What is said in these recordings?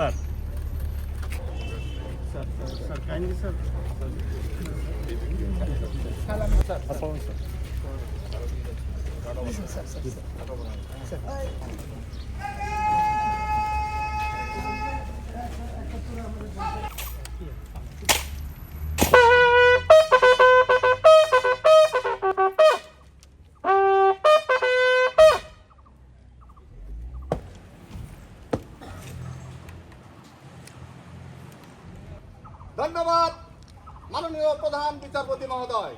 Sir sir sir sir kindly sir sir ধন্যবাদ। মাননীয় প্রধান বিচারপতি মহোদয়।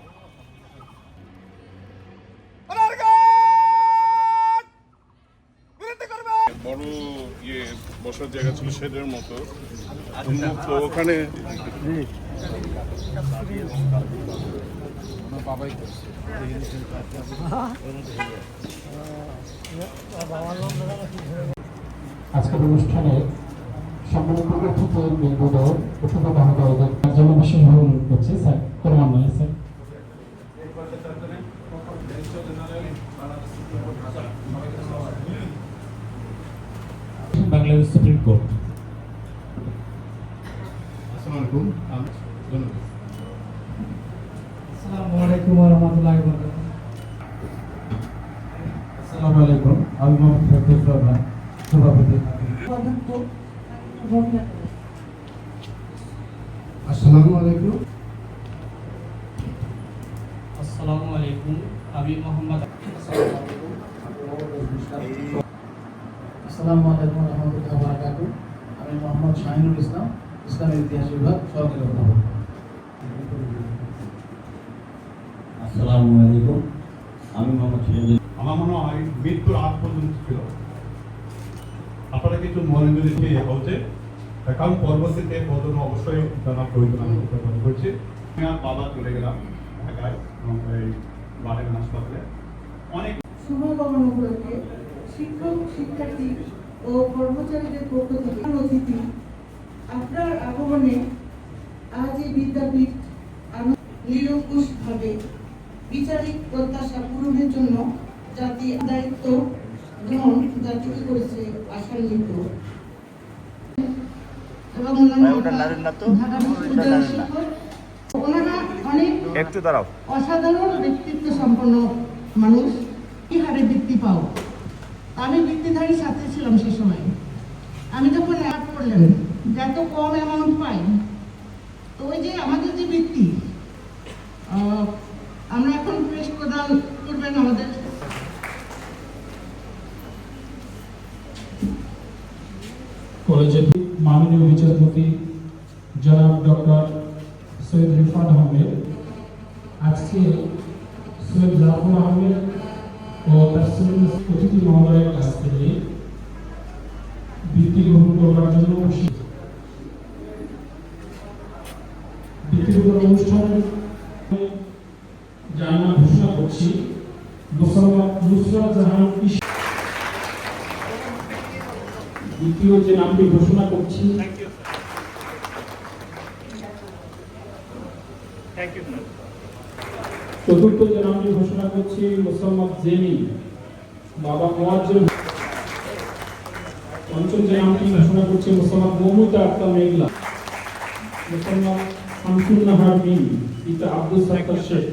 বড় ইয়ে বসার জায়গা ছিল শেডের মতো। উন্মুক্ত ওখানে আজকের অনুষ্ঠানে সম্মানিত অতিথি বৃন্দদের অতিথি মহোদয়দের জন্য বিশেষভাবে অনুরোধ করছি স্যার। Bangladesh supreme court. আসসালামু আলাইকুম। ওয়া রাহমাতুল্লাহি ওয়া বারাকাতুহু আসসালামু আলাইকুম। আমি মোহাম্মদ ফেরদৌস রহমান সভাপতি। আসসালামু আলাইকুম। আসসালামু আলাইকুম আমি মোহাম্মদ আসসালামু আলাইকুম রাহমাতুল্লাহি আমি মোহাম্মদ শাহিনুল ইসলাম ইসলামের ইতিহাস বিভাগ সহকারী অধ্যাপক। আসসালামু আলাইকুম আমি মোহাম্মদ আমার মনে হয় মৃত্যুর আগ পর্যন্ত ছিল। আপনারা কিন্তু হচ্ছে তার কারণ পরবর্তীতে বদল অবশ্যই জানা প্রয়োজন আমি মনে করছি। বাবা চলে গেলাম ঢাকায় এই বাড়ির হাসপাতালে। অনেক শুভকামনা উপলক্ষে শিক্ষক, শিক্ষার্থী ও কর্মচারীদের পক্ষ থেকে অতিথি, আপনার আগমনে আজ এই বিদ্যাপীঠ নিরঙ্কুশভাবে বিচারিক প্রত্যাশা পূরণের জন্য জাতি দায়িত্ব জাতিকে করেছে এবং ওনারা অনেক একটু দাঁড়াও। অসাধারণ ব্যক্তিত্ব সম্পন্ন মানুষ। কি হারে বৃত্তি পাও? আমি বৃত্তিধারী ছাত্রী ছিলাম সে সময়। আমি যখন অ্যাড করলেন যে এত কম অ্যামাউন্ট পাই। তো ওই যে আমাদের যে বৃত্তি মাননীয় বিচারপতি জনাব ডক্টর সৈয়দ রিফাত আহমেদ, আজকে সৈয়দ জাফর আহমেদ ও তার অতিথি মহোদয়ের কাছ থেকে বৃত্তি গ্রহণ করবার জন্য বৃত্তি অনুষ্ঠানে যার নাম ঘোষণা করছি মোসাম্মদ নুসরাত জাহান দ্বিতীয় যে নামটি ঘোষণা করছি চতুর্থ যে নামটি ঘোষণা করছি মোসাম্মদ জেমি বাবা মোয়াজ্জেম পঞ্চম যে নামটি ঘোষণা করছি মোসাম্মদ মমুতা আক্তার মেঘলা। মোসাম্মদ শামসুল নাহার মিন পিতা Abdul Sattar Sheikh.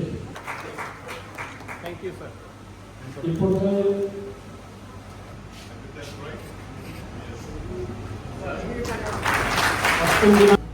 Thank you sir এই পর্যায়ে অষ্টম যে নাম-